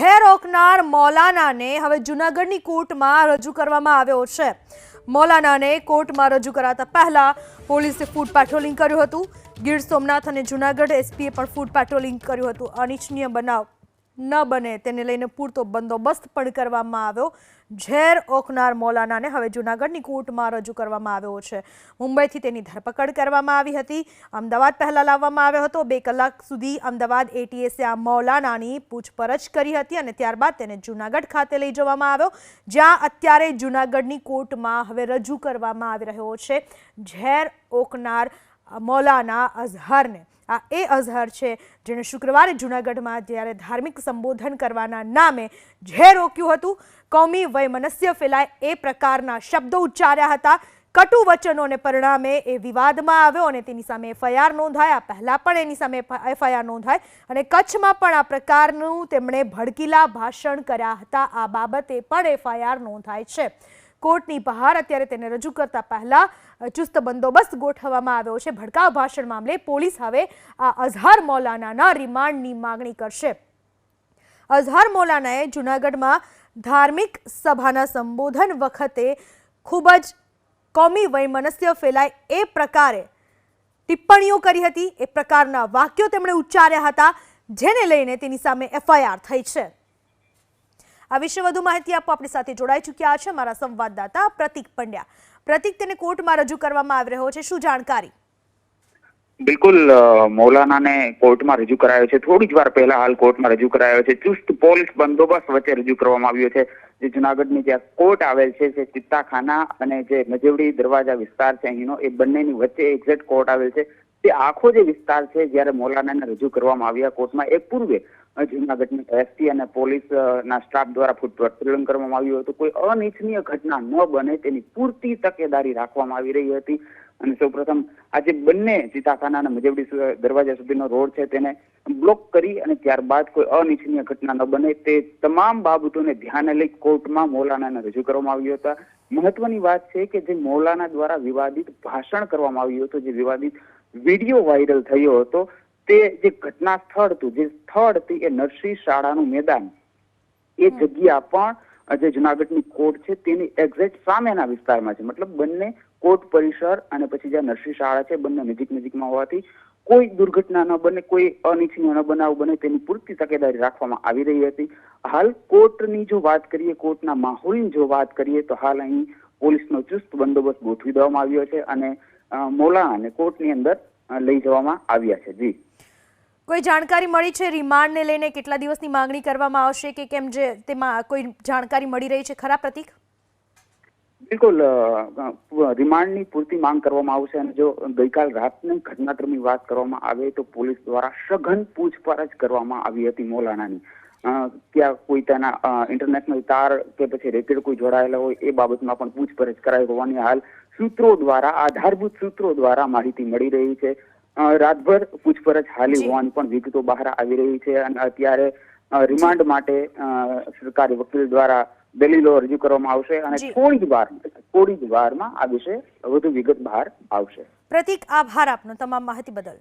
ઝેર ઓકનાર મૌલાનાને હવે જૂનાગઢની કોર્ટમાં રજૂ કરવામાં આવ્યો છે. મૌલાનાને કોર્ટમાં રજૂ કરાતા પહેલા પોલીસે ફૂડ પેટ્રોલિંગ કર્યું હતું. ગીર સોમનાથ અને જૂનાગઢ એસપીએ પણ ફૂડ પેટ્રોલિંગ કર્યું હતું. અનિચ્છનીય બનાવ ન બને તેને લઈને પૂરતો બંદોબસ્ત પણ કરવામાં આવ્યો. ઝેર ઓકનાર મૌલાનાને હવે જૂનાગઢની કોર્ટમાં રજૂ કરવામાં આવ્યો છે. મુંબઈથી તેની ધરપકડ કરવામાં આવી હતી. અમદાવાદ પહેલાં લાવવામાં આવ્યો હતો. બે કલાક સુધી અમદાવાદ એટીએસે આ મૌલાનાની પૂછપરછ કરી હતી અને ત્યારબાદ તેને જૂનાગઢ ખાતે લઈ જવામાં આવ્યો, જ્યાં અત્યારે જૂનાગઢની કોર્ટમાં હવે રજૂ કરવામાં આવી રહ્યો છે. ઝેર ઓકનાર મૌલાના અઝહરને આ એ અઝહર છે જેણે શુક્રવારે જૂનાગઢમાં જ્યારે ધાર્મિક સંબોધન કરવાના નામે ઝેર રોક્યું હતું. કોમી વયમનસ્ય ફેલાય એ પ્રકારના શબ્દો ઉચ્ચાર્યા હતા. કટુ વચનોને પરિણામે એ વિવાદમાં આવ્યો અને તેની સામે એફઆઈઆર નોંધાય. આ પહેલાં પણ એની સામે એફઆઈઆર નોંધાય અને કચ્છમાં પણ આ પ્રકારનું તેમણે ભડકીલા ભાષણ કર્યા હતા. આ બાબતે પણ એફઆઈઆર નોંધાય છે. કોર્ટની બહાર અત્યારે તેને રજૂ કરતા પહેલા ચુસ્ત બંદોબસ્ત ગોઠવવામાં આવ્યો છે. ભડકાવ ભાષણ મામલે પોલીસ હવે આ અઝહર મૌલાનાના રિમાન્ડની માગણી કરશે. અઝહર મૌલાનાએ જૂનાગઢમાં ધાર્મિક સભાના સંબોધન વખતે ખૂબ જ કોમી વૈમનસ્ય ફેલાય એ પ્રકારે ટિપ્પણીઓ કરી હતી. એ પ્રકારના વાક્યો તેમણે ઉચ્ચાર્યા હતા, જેને લઈને તેની સામે એફઆઈઆર થઈ છે. આ વિશે વધુ માહિતી આપવા આપણી સાથે જોડાઈ ચૂક્યા છે મારા સંવાદદાતા પ્રતિક પંડ્યા. પ્રતિક, તેને કોર્ટમાં રજૂ કરવામાં આવી રહ્યો છે. શું જાણકારી? બિલકુલ મૌલાનાને કોર્ટમાં રજૂ કરાયો છે. થોડી જ વાર પહેલા હાલ કોર્ટમાં રજૂ કરાયો છે. ચુસ્ત પોલીસ બંદોબસ્ત વચ્ચે રજૂ કરવામાં આવ્યો છે, જે જુનાગઢની જ્યાં કોર્ટ આવેલ છે, જે ચિત્તાખાના અને જે મજેવડી દરવાજા વિસ્તાર છે અહીંનો, એ બંનેની વચ્ચે એક્ઝેક્ટ કોર્ટ આવેલ છે. તે આખો જે વિસ્તાર છે, જ્યારે મોલાનાને રજૂ કરવામાં આવ્યા કોર્ટમાં એક પૂર્વે જૂનાગઢની એસટી અને પોલીસ ના સ્ટાફ દ્વારા ફૂડ પેટ્રોલિંગ કરવામાં આવ્યું હતું. કોઈ અનિચ્છનીય ઘટના ન બને તેની પૂરતી તકેદારી રાખવામાં આવી રહી હતી. અને સૌપ્રથમ આજે બંને ચિતાખાના અને મજેવડી દરવાજા સુધીનો રોડ છે તેને બ્લોક કરી અને ત્યારબાદ કોઈ અનિચ્છનીય ઘટના ન બને તે તમામ બાબતોને ધ્યાને લઈ કોર્ટમાં મૌલાનાને રજૂ કરવામાં આવ્યું હતા. મહત્વની વાત છે કે જે મૌલાના દ્વારા વિવાદિત ભાષણ કરવામાં આવ્યું હતું, જે વિવાદિત વીડિયો વાયરલ થયો હતો તે જે ઘટના સ્થળ હતું જે સ્થળ હતું એ નરસિંહ શાળાનું મેદાન. એ જગ્યા પણ જે જુનાગઢની કોર્ટ છે તેની એક્ઝેક્ટ સામેના વિસ્તારમાં છે. મતલબ બંને કોર્ટ પરિસર અને પછી જ્યાં નરસિંહ શાળા છે બંને નજીક નજીકમાં હોવાથી કોઈ દુર્ઘટના ન બને કોઈ અનિચ્છનીય ન બનાવ બને તેની પૂરતી તકેદારી રાખવામાં આવી રહી હતી. હાલ કોર્ટની જો વાત કરીએ કોર્ટના માહોલની જો વાત કરીએ તો હાલ અહીં પોલીસનો ચુસ્ત બંદોબસ્ત ગોઠવી દેવામાં આવ્યો છે અને અ, અને કોર્ટની અંદર લઈ જવામાં આવ્યા છે. જી. કોઈ જાણકારી મળી છે રિમાન્ડને લઈને કેટલા દિવસની માંગણી કરવામાં આવશે કે કેમ જે તેમાં કોઈ જાણકારી મળી રહી છે? ખરા પ્રતિક? બિલકુલ રિમાન્ડની પૂરતી માંગ કરવામાં આવશે અને જો ગઈકાલ રાતની ઘટનાક્રમની વાત કરવામાં આવે તો પોલીસ દ્વારા સઘન પૂછપરછ કરવામાં આવી હતી મોલાણાની ક્યાં કોઈ તેના ઇન્ટરનેશનલ તાર કે પછી રેકેટ કોઈ જોડાયેલા હોય એ બાબતમાં પણ પૂછપરછ કરાઈ હોવાની હાલ સૂત્રો દ્વારા આધારભૂત સૂત્રો દ્વારા માહિતી મળી રહી છે. રાતભર પૂછપરછ હાલી હોવાની પણ વિગતો બહાર આવી રહી છે અને અત્યારે રિમાન્ડ માટે સરકારી વકીલ દ્વારા દલીલો રજૂ કરવામાં આવશે અને. થોડી જ વાર થોડી જ વારમાં આ વિશે વધુ વિગત બહાર આવશે. પ્રતિક આભાર આપનો તમામ માહિતી બદલ.